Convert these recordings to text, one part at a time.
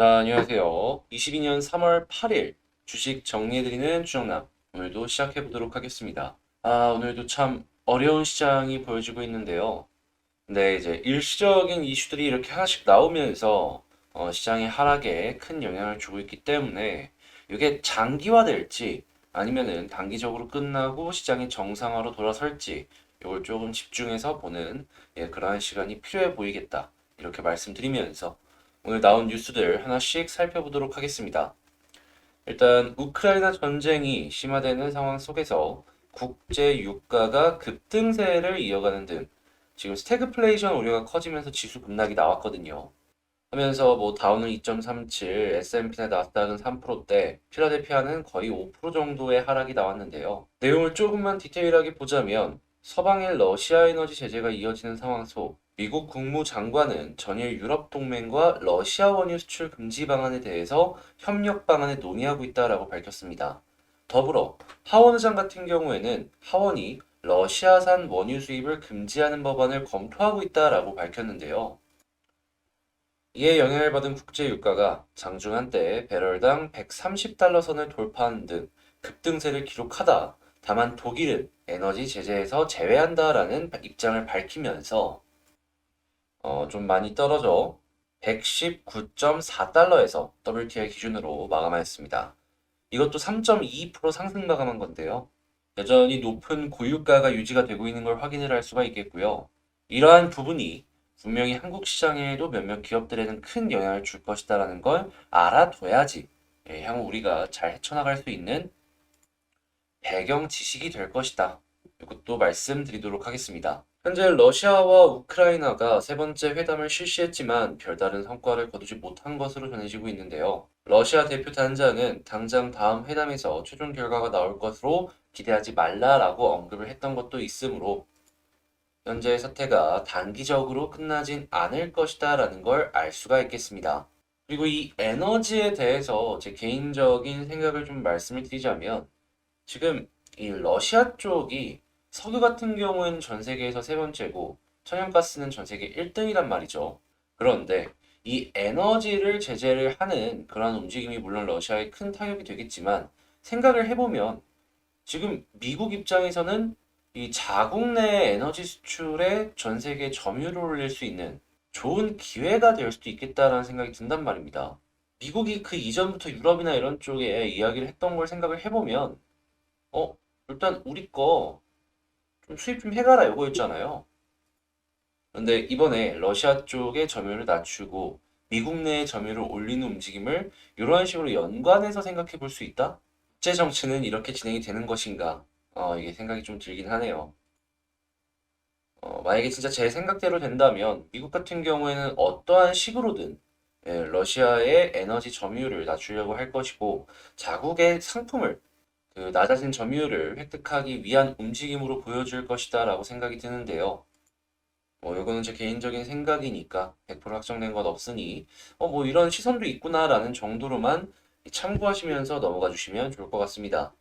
자, 안녕하세요. 22년 3월 8일 주식 정리해드리는 주정남. 오늘도 시작해보도록 하겠습니다. 아, 오늘도 참 어려운 시장이 보여지고 있는데요. 근데 이제 일시적인 이슈들이 이렇게 하나씩 나오면서 어, 시장의 하락에 큰 영향을 주고 있기 때문에 이게 장기화될지 아니면은 단기적으로 끝나고 시장이 정상화로 돌아설지 이걸 조금 집중해서 보는 예, 그러한 시간이 필요해 보이겠다. 이렇게 말씀드리면서 오늘 나온 뉴스들 하나씩 살펴보도록 하겠습니다. 일단 우크라이나 전쟁이 심화되는 상황 속에서 국제 유가가 급등세를 이어가는 등 지금 스태그플레이션 우려가 커지면서 지수 급락이 나왔거든요. 하면서 뭐 다우는 2.37, S&P나 나스닥은 3%대, 필라델피아는 거의 5% 정도의 하락이 나왔는데요. 내용을 조금만 디테일하게 보자면 서방의 러시아 에너지 제재가 이어지는 상황 속 미국 국무장관은 전일 유럽 동맹과 러시아 원유 수출 금지 방안에 대해서 협력 방안을 논의하고 있다라고 밝혔습니다. 더불어 하원 의장 같은 경우에는 하원이 러시아산 원유 수입을 금지하는 법안을 검토하고 있다라고 밝혔는데요. 이에 영향을 받은 국제 유가가 장중 한때 배럴당 130달러 선을 돌파하는 등 급등세를 기록하다 다만 독일은 에너지 제재에서 제외한다라는 입장을 밝히면서 어, 좀 많이 떨어져 119.4달러에서 WTI 기준으로 마감하였습니다. 이것도 3.22% 상승 마감한 건데요. 여전히 높은 고유가가 유지가 되고 있는 걸 확인을 할 수가 있겠고요. 이러한 부분이 분명히 한국 시장에도 몇몇 기업들에는 큰 영향을 줄 것이다라는 걸 알아둬야지 예, 향후 우리가 잘 헤쳐나갈 수 있는 배경 지식이 될 것이다. 이것도 말씀드리도록 하겠습니다. 현재 러시아와 우크라이나가 세 번째 회담을 실시했지만 별다른 성과를 거두지 못한 것으로 전해지고 있는데요. 러시아 대표 단장은 당장 다음 회담에서 최종 결과가 나올 것으로 기대하지 말라라고 언급을 했던 것도 있으므로 현재의 사태가 단기적으로 끝나진 않을 것이다라는 걸 알 수가 있겠습니다. 그리고 이 에너지에 대해서 제 개인적인 생각을 좀 말씀을 드리자면 지금 이 러시아 쪽이 석유 같은 경우에는 전 세계에서 세 번째고 천연가스는 전 세계 1등이란 말이죠. 그런데 이 에너지를 제재를 하는 그런 움직임이 물론 러시아에 큰 타격이 되겠지만 생각을 해보면 지금 미국 입장에서는 이 자국 내 에너지 수출에 전 세계 점유율을 올릴 수 있는 좋은 기회가 될 수도 있겠다라는 생각이 든단 말입니다. 미국이 그 이전부터 유럽이나 이런 쪽에 이야기를 했던 걸 생각을 해보면 어, 일단 우리 거 좀 수입 좀 해가라 이거였잖아요. 그런데 이번에 러시아 쪽의 점유율을 낮추고 미국 내의 점유율을 올리는 움직임을 이러한 식으로 연관해서 생각해 볼 수 있다? 국제 정치는 이렇게 진행이 되는 것인가? 어, 이게 생각이 좀 들긴 하네요. 어, 만약에 진짜 제 생각대로 된다면 미국 같은 경우에는 어떠한 식으로든 예, 러시아의 에너지 점유율을 낮추려고 할 것이고 자국의 상품을 그 낮아진 점유율을 획득하기 위한 움직임으로 보여줄 것이다 라고 생각이 드는데요. 뭐 이거는 제 개인적인 생각이니까 100% 확정된 건 없으니 어 뭐 이런 시선도 있구나 라는 정도로만 참고하시면서 넘어가 주시면 좋을 것 같습니다.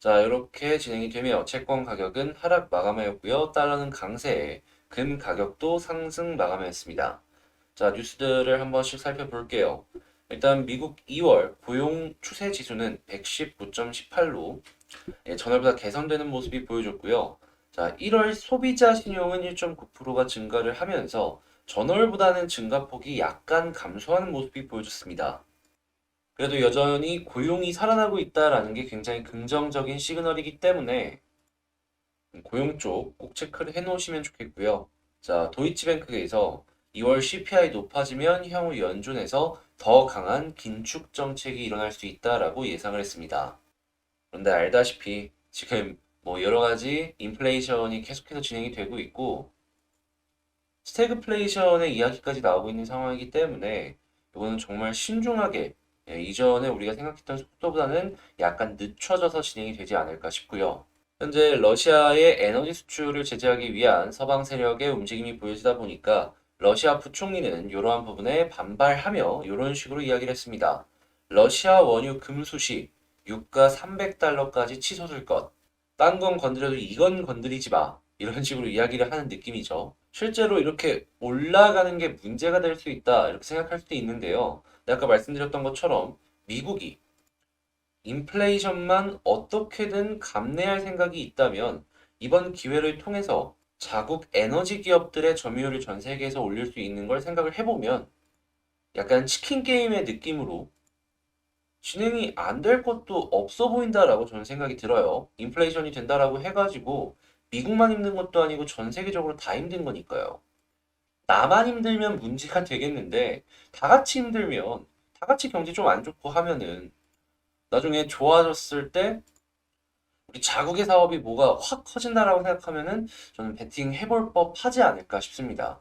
자, 이렇게 진행이 되며 채권 가격은 하락 마감하였고요. 달러는 강세, 금 가격도 상승 마감하였습니다. 자, 뉴스들을 한 번씩 살펴볼게요. 일단 미국 2월 고용 추세 지수는 119.18로 예, 전월보다 개선되는 모습이 보여줬고요. 자, 1월 소비자 신용은 1.9%가 증가를 하면서 전월보다는 증가폭이 약간 감소하는 모습이 보여줬습니다. 그래도 여전히 고용이 살아나고 있다라는 게 굉장히 긍정적인 시그널이기 때문에 고용 쪽 꼭 체크를 해 놓으시면 좋겠고요. 자, 도이치뱅크에서 2월 CPI 높아지면 향후 연준에서 더 강한 긴축 정책이 일어날 수 있다라고 예상을 했습니다. 그런데 알다시피 지금 뭐 여러 가지 인플레이션이 계속해서 진행이 되고 있고 스태그플레이션의 이야기까지 나오고 있는 상황이기 때문에 이거는 정말 신중하게 예, 이전에 우리가 생각했던 속도보다는 약간 늦춰져서 진행이 되지 않을까 싶고요. 현재 러시아의 에너지 수출을 제재하기 위한 서방 세력의 움직임이 보여지다 보니까 러시아 부총리는 이러한 부분에 반발하며 이런 식으로 이야기를 했습니다. 러시아 원유 금수 시 유가 300달러까지 치솟을 것. 딴 건 건드려도 이건 건드리지 마. 이런 식으로 이야기를 하는 느낌이죠. 실제로 이렇게 올라가는 게 문제가 될 수 있다. 이렇게 생각할 수도 있는데요. 네, 아까 말씀드렸던 것처럼 미국이 인플레이션만 어떻게든 감내할 생각이 있다면 이번 기회를 통해서 자국 에너지 기업들의 점유율을 전 세계에서 올릴 수 있는 걸 생각을 해보면 약간 치킨 게임의 느낌으로 진행이 안 될 것도 없어 보인다라고 저는 생각이 들어요. 인플레이션이 된다라고 해가지고 미국만 힘든 것도 아니고 전 세계적으로 다 힘든 거니까요. 나만 힘들면 문제가 되겠는데 다 같이 힘들면 다 같이 경제 좀 안 좋고 하면은 나중에 좋아졌을 때 우리 자국의 사업이 뭐가 확 커진다라고 생각하면은 저는 베팅 해볼 법 하지 않을까 싶습니다.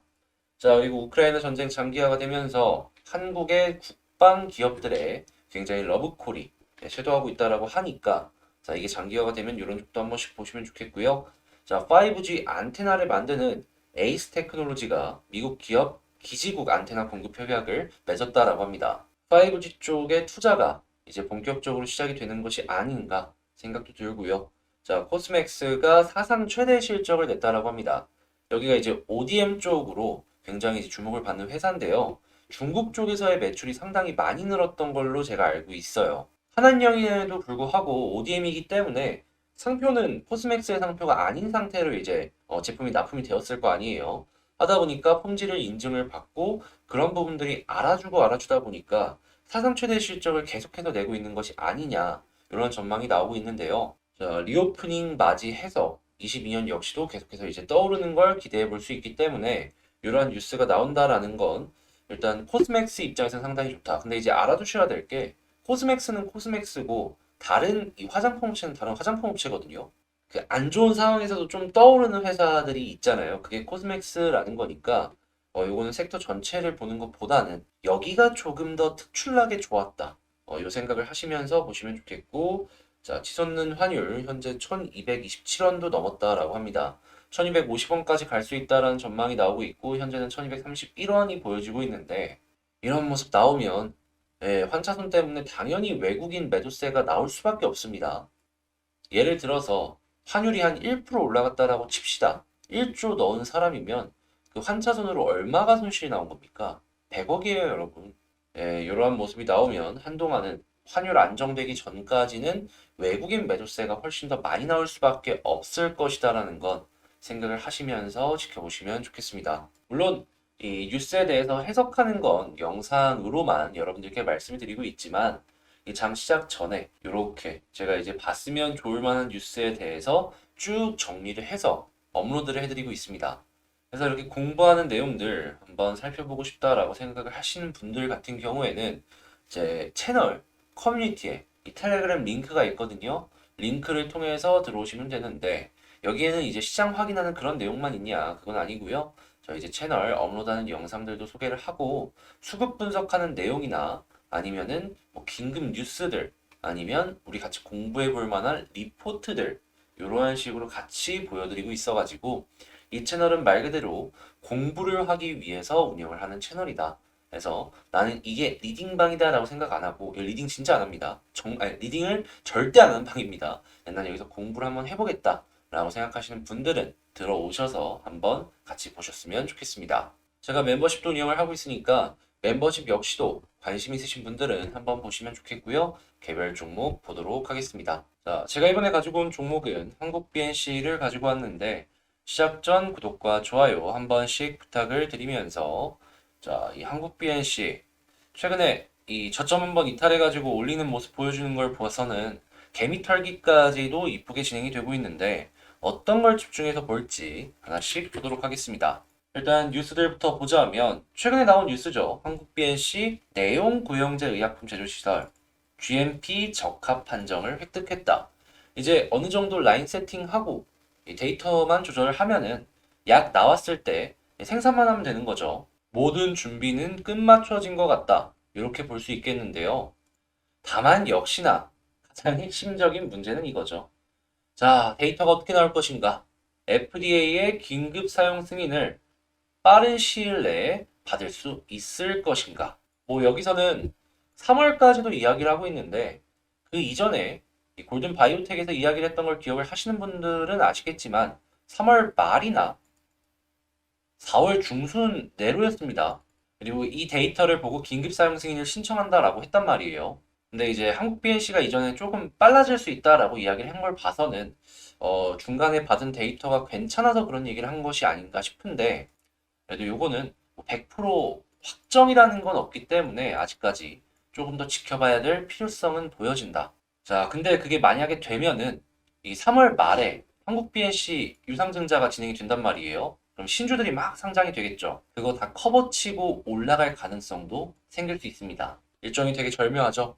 자, 그리고 우크라이나 전쟁 장기화가 되면서 한국의 국방 기업들의 굉장히 러브콜이 네, 쇄도하고 있다라고 하니까 자, 이게 장기화가 되면 이런 쪽도 한 번씩 보시면 좋겠고요. 자, 5G 안테나를 만드는 에이스 테크놀로지가 미국 기업 기지국 안테나 공급 협약을 맺었다라고 합니다. 5G 쪽의 투자가 이제 본격적으로 시작이 되는 것이 아닌가 생각도 들고요. 자, 코스맥스가 사상 최대 실적을 냈다라고 합니다. 여기가 이제 ODM 쪽으로 굉장히 주목을 받는 회사인데요. 중국 쪽에서의 매출이 상당히 많이 늘었던 걸로 제가 알고 있어요. 한한령에도 불구하고 ODM이기 때문에 상표는 코스맥스의 상표가 아닌 상태로 이제 어, 제품이 납품이 되었을 거 아니에요. 하다 보니까 품질을 인증을 받고 그런 부분들이 알아주고 알아주다 보니까 사상 최대 실적을 계속해서 내고 있는 것이 아니냐 이런 전망이 나오고 있는데요. 자, 리오프닝 맞이해서 22년 역시도 계속해서 이제 떠오르는 걸 기대해 볼 수 있기 때문에 이러한 뉴스가 나온다라는 건 일단 코스맥스 입장에서는 상당히 좋다. 근데 이제 알아두셔야 될 게 코스맥스는 코스맥스고 다른 이 화장품 업체는 다른 화장품 업체거든요. 그 안 좋은 상황에서도 좀 떠오르는 회사들이 있잖아요. 그게 코스맥스라는 거니까 어, 요거는 섹터 전체를 보는 것보다는 여기가 조금 더 특출나게 좋았다. 어, 요 생각을 하시면서 보시면 좋겠고 자, 치솟는 환율 현재 1227원도 넘었다라고 합니다. 1250원까지 갈 수 있다라는 전망이 나오고 있고 현재는 1231원이 보여지고 있는데 이런 모습 나오면 예, 환차손 때문에 당연히 외국인 매도세가 나올 수밖에 없습니다. 예를 들어서 환율이 한 1% 올라갔다라고 칩시다. 1조 넣은 사람이면 그 환차손으로 얼마가 손실이 나온 겁니까? 100억이에요, 여러분. 예, 이러한 모습이 나오면 한동안은 환율 안정되기 전까지는 외국인 매도세가 훨씬 더 많이 나올 수밖에 없을 것이다라는 건 생각을 하시면서 지켜보시면 좋겠습니다. 물론 이 뉴스에 대해서 해석하는 건 영상으로만 여러분들께 말씀을 드리고 있지만 이장 시작 전에 이렇게 제가 이제 봤으면 좋을 만한 뉴스에 대해서 쭉 정리를 해서 업로드를 해드리고 있습니다. 그래서 이렇게 공부하는 내용들 한번 살펴보고 싶다라고 생각을 하시는 분들 같은 경우에는 제 채널 커뮤니티에 이 텔레그램 링크가 있거든요. 링크를 통해서 들어오시면 되는데 여기에는 이제 시장 확인하는 그런 내용만 있냐? 그건 아니고요. 저 이제 채널 업로드하는 영상들도 소개를 하고 수급 분석하는 내용이나 아니면은 뭐 긴급 뉴스들 아니면 우리 같이 공부해 볼 만한 리포트들 이러한 식으로 같이 보여드리고 있어가지고 이 채널은 말 그대로 공부를 하기 위해서 운영을 하는 채널이다. 그래서 나는 이게 리딩방이다라고 생각 안 하고 리딩 진짜 안 합니다. 정, 아니, 리딩을 절대 안 하는 방입니다. 난 여기서 공부를 한번 해보겠다라고 생각하시는 분들은 들어오셔서 한번 같이 보셨으면 좋겠습니다. 제가 멤버십도 운영을 하고 있으니까 멤버십 역시도 관심 있으신 분들은 한번 보시면 좋겠고요. 개별 종목 보도록 하겠습니다. 자, 제가 이번에 가지고 온 종목은 한국 BNC를 가지고 왔는데 시작 전 구독과 좋아요 한 번씩 부탁을 드리면서 자, 이 한국 BNC 최근에 이 저점 한번 이탈해가지고 올리는 모습 보여주는 걸 봐서는 개미 털기까지도 이쁘게 진행이 되고 있는데 어떤 걸 집중해서 볼지 하나씩 보도록 하겠습니다. 일단 뉴스들부터 보자면 최근에 나온 뉴스죠. 한국 BNC 내용 고형제 의약품 제조 시설 GMP 적합 판정을 획득했다. 이제 어느 정도 라인 세팅하고 이 데이터만 조절을 하면은 약 나왔을 때 생산만 하면 되는 거죠. 모든 준비는 끝마쳐진 것 같다. 이렇게 볼 수 있겠는데요. 다만 역시나 가장 핵심적인 문제는 이거죠. 자, 데이터가 어떻게 나올 것인가? FDA의 긴급 사용 승인을 빠른 시일 내에 받을 수 있을 것인가? 뭐 여기서는 3월까지도 이야기를 하고 있는데 그 이전에 이 골든 바이오텍에서 이야기를 했던 걸 기억을 하시는 분들은 아시겠지만 3월 말이나 4월 중순 내로였습니다. 그리고 이 데이터를 보고 긴급 사용 승인을 신청한다라고 했단 말이에요. 근데 이제 한국 BNC가 이전에 조금 빨라질 수 있다라고 이야기를 한 걸 봐서는 어, 중간에 받은 데이터가 괜찮아서 그런 얘기를 한 것이 아닌가 싶은데 그래도 요거는 100% 확정이라는 건 없기 때문에 아직까지 조금 더 지켜봐야 될 필요성은 보여진다. 자, 근데 그게 만약에 되면은 이 3월 말에 한국 BNC 유상증자가 진행이 된단 말이에요. 그럼 신주들이 막 상장이 되겠죠. 그거 다 커버치고 올라갈 가능성도 생길 수 있습니다. 일정이 되게 절묘하죠.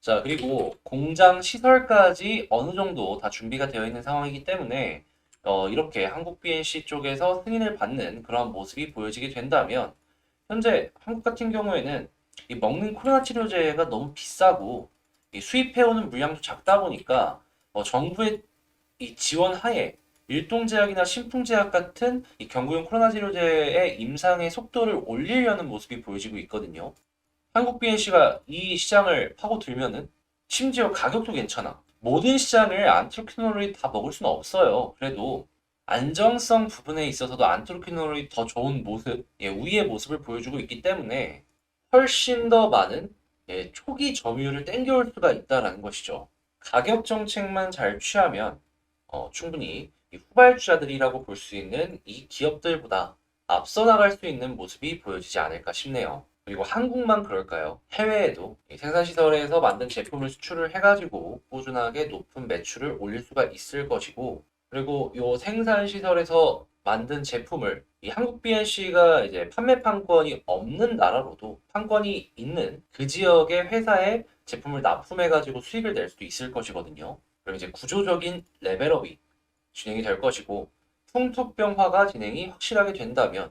자, 그리고 공장 시설까지 어느 정도 다 준비가 되어 있는 상황이기 때문에 어, 이렇게 한국 BNC 쪽에서 승인을 받는 그런 모습이 보여지게 된다면 현재 한국 같은 경우에는 이 먹는 코로나 치료제가 너무 비싸고 이 수입해오는 물량도 작다 보니까 어, 정부의 이 지원 하에 일동제약이나 신풍제약 같은 이 경구용 코로나 치료제의 임상의 속도를 올리려는 모습이 보여지고 있거든요. 한국 BNC가 이 시장을 파고들면은 심지어 가격도 괜찮아. 모든 시장을 안트로키놀이 다 먹을 수는 없어요. 그래도 안정성 부분에 있어서도 안트로키놀이 더 좋은 모습, 예, 우위의 모습을 보여주고 있기 때문에 훨씬 더 많은 예, 초기 점유율을 땡겨올 수가 있다라는 것이죠. 가격 정책만 잘 취하면 어, 충분히 이 후발주자들이라고 볼 수 있는 이 기업들보다 앞서 나갈 수 있는 모습이 보여지지 않을까 싶네요. 그리고 한국만 그럴까요? 해외에도 이 생산시설에서 만든 제품을 수출을 해가지고 꾸준하게 높은 매출을 올릴 수가 있을 것이고, 그리고 이 생산시설에서 만든 제품을 이 한국 BNC가 이제 판매 판권이 없는 나라로도 판권이 있는 그 지역의 회사에 제품을 납품해가지고 수익을 낼 수도 있을 것이거든요. 그럼 이제 구조적인 레벨업이 진행이 될 것이고, 풍토병화가 진행이 확실하게 된다면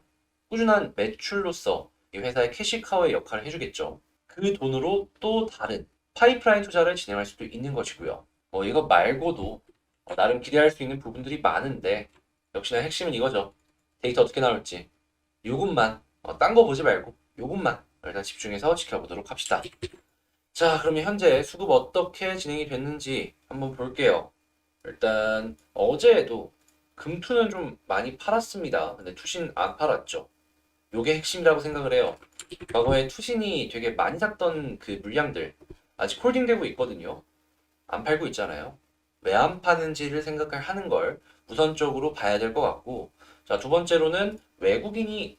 꾸준한 매출로서 이 회사의 캐시카우의 역할을 해주겠죠. 그 돈으로 또 다른 파이프라인 투자를 진행할 수도 있는 것이고요. 뭐 이거 말고도 어, 나름 기대할 수 있는 부분들이 많은데 역시나 핵심은 이거죠. 데이터 어떻게 나올지 요것만 어, 딴 거 보지 말고 요것만 일단 집중해서 지켜보도록 합시다. 자 그러면 현재 수급 어떻게 진행이 됐는지 한번 볼게요. 일단 어제도 금투는 좀 많이 팔았습니다. 근데 투신 안 팔았죠. 요게 핵심이라고 생각을 해요. 과거에 투신이 되게 많이 샀던 그 물량들 아직 홀딩되고 있거든요. 안 팔고 있잖아요. 왜 안 파는지를 생각을 하는 걸 우선적으로 봐야 될 것 같고 자, 두 번째로는 외국인이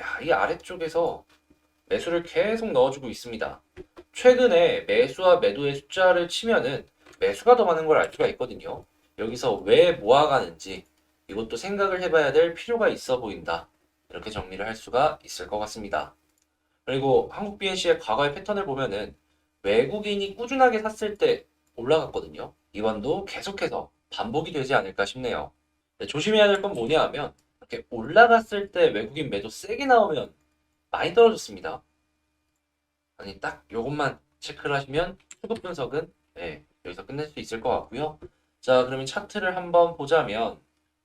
야, 이 아래쪽에서 매수를 계속 넣어주고 있습니다. 최근에 매수와 매도의 숫자를 치면은 매수가 더 많은 걸 알 수가 있거든요. 여기서 왜 모아가는지 이것도 생각을 해봐야 될 필요가 있어 보인다. 이렇게 정리를 할 수가 있을 것 같습니다. 그리고 한국 BNC의 과거의 패턴을 보면은 외국인이 꾸준하게 샀을 때 올라갔거든요. 이번도 계속해서 반복이 되지 않을까 싶네요. 네, 조심해야 될 건 뭐냐 하면 이렇게 올라갔을 때 외국인 매도 세게 나오면 많이 떨어졌습니다. 아니 딱 요것만 체크를 하시면 수급 분석은 네, 여기서 끝낼 수 있을 것 같고요. 자 그러면 차트를 한번 보자면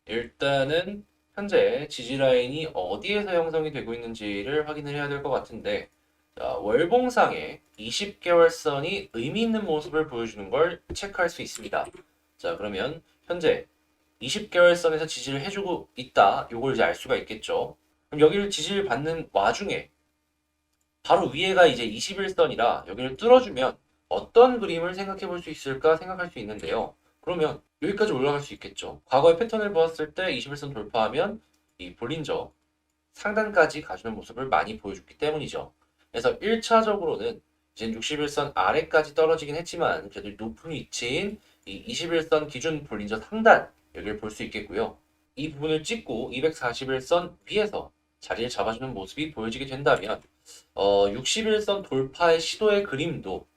일단은 현재 지지 라인이 어디에서 형성이 되고 있는지를 확인을 해야 될 것 같은데 자, 월봉상에 20개월 선이 의미 있는 모습을 보여주는 걸 체크할 수 있습니다. 자, 그러면 현재 20개월 선에서 지지를 해주고 있다. 요걸 이제 알 수가 있겠죠. 그럼 여기를 지지를 받는 와중에 바로 위에가 이제 21선이라 여기를 뚫어주면 어떤 그림을 생각해 볼 수 있을까 생각할 수 있는데요. 그러면 여기까지 올라갈 수 있겠죠. 과거의 패턴을 보았을 때 21선 돌파하면 이 볼린저 상단까지 가주는 모습을 많이 보여줬기 때문이죠. 그래서 1차적으로는 이제 61선 아래까지 떨어지긴 했지만 그래도 높은 위치인 이 21선 기준 볼린저 상단 여기를 볼 수 있겠고요. 이 부분을 찍고 241선 위에서 자리를 잡아주는 모습이 보여지게 된다면 어, 61선 돌파의 시도의 그림도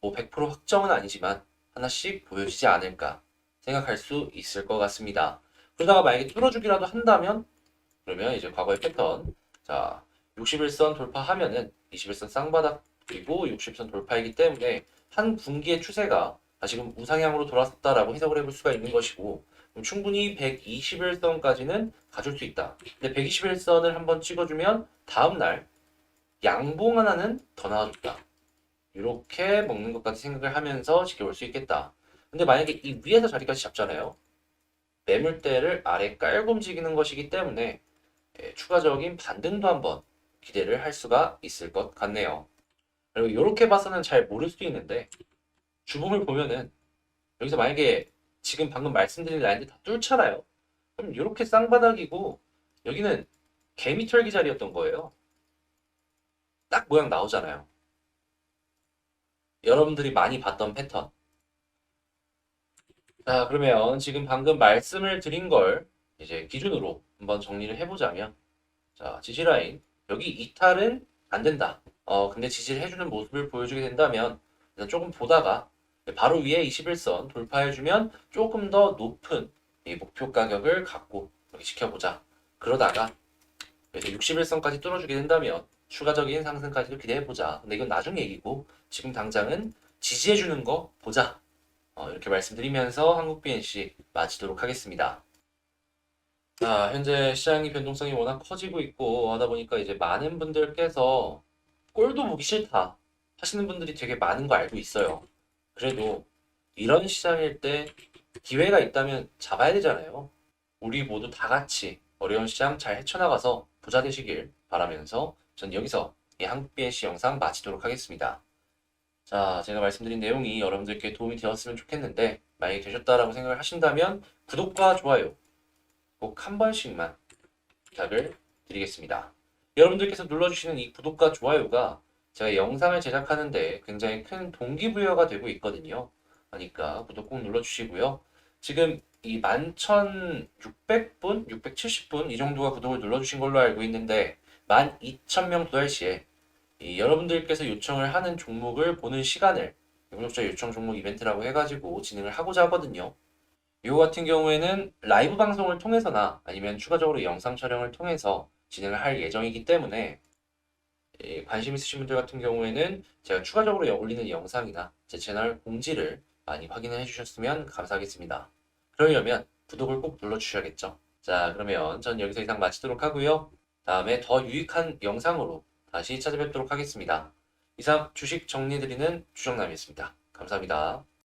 뭐 100% 확정은 아니지만 하나씩 보여지지 않을까 생각할 수 있을 것 같습니다. 그러다가 만약에 뚫어주기라도 한다면 그러면 이제 과거의 패턴 자 61선 돌파하면은 21선 쌍바닥 그리고 60선 돌파이기 때문에 한 분기의 추세가 다시금 우상향으로 돌아섰다라고 해석을 해볼 수가 있는 것이고 충분히 121선까지는 가줄 수 있다. 근데 121선을 한번 찍어주면 다음날 양봉 하나는 더 나와줬다. 이렇게 먹는 것까지 생각을 하면서 지켜볼 수 있겠다. 근데 만약에 이 위에서 자리까지 잡잖아요. 매물대를 아래 깔고 움직이는 것이기 때문에 예, 추가적인 반등도 한번 기대를 할 수가 있을 것 같네요. 그리고 이렇게 봐서는 잘 모를 수도 있는데 주봉을 보면은 여기서 만약에 지금 방금 말씀드린 라인들 다 뚫잖아요. 그럼 이렇게 쌍바닥이고 여기는 개미털기 자리였던 거예요. 딱 모양 나오잖아요. 여러분들이 많이 봤던 패턴. 자, 그러면 지금 방금 말씀을 드린 걸 이제 기준으로 한번 정리를 해보자면, 자, 지지라인. 여기 이탈은 안 된다. 어, 근데 지지를 해주는 모습을 보여주게 된다면, 조금 보다가 바로 위에 21선 돌파해주면 조금 더 높은 이 목표 가격을 갖고 지켜보자. 그러다가 그래서 61선까지 뚫어주게 된다면 추가적인 상승까지도 기대해보자. 근데 이건 나중 얘기고 지금 당장은 지지해주는 거 보자. 어, 이렇게 말씀드리면서 한국 BNC 마치도록 하겠습니다. 자, 현재 시장의 변동성이 워낙 커지고 있고 하다 보니까 이제 많은 분들께서 꼴도 보기 싫다 하시는 분들이 되게 많은 거 알고 있어요. 그래도 이런 시장일 때 기회가 있다면 잡아야 되잖아요. 우리 모두 다 같이 어려운 시장 잘 헤쳐나가서 부자 되시길 바라면서 전 여기서 이 한국 BNC 영상 마치도록 하겠습니다. 자, 제가 말씀드린 내용이 여러분들께 도움이 되었으면 좋겠는데 만약에 되셨다라고 생각을 하신다면 구독과 좋아요 꼭 한 번씩만 부탁을 드리겠습니다. 여러분들께서 눌러주시는 이 구독과 좋아요가 제가 영상을 제작하는데 굉장히 큰 동기부여가 되고 있거든요. 그러니까 구독 꼭 눌러주시고요. 지금 이 11,600분, 670분 이 정도가 구독을 눌러주신 걸로 알고 있는데 12,000명 도달 시에 이 여러분들께서 요청을 하는 종목을 보는 시간을 구독자 요청 종목 이벤트라고 해가지고 진행을 하고자 하거든요. 이거 같은 경우에는 라이브 방송을 통해서나 아니면 추가적으로 영상 촬영을 통해서 진행을 할 예정이기 때문에 예, 관심 있으신 분들 같은 경우에는 제가 추가적으로 여- 올리는 영상이나 제 채널 공지를 많이 확인해 주셨으면 감사하겠습니다. 그러려면 구독을 꼭 눌러주셔야겠죠. 자, 그러면 전 여기서 이상 마치도록 하고요. 다음에 더 유익한 영상으로 다시 찾아뵙도록 하겠습니다. 이상 주식 정리드리는 주정남이었습니다. 감사합니다.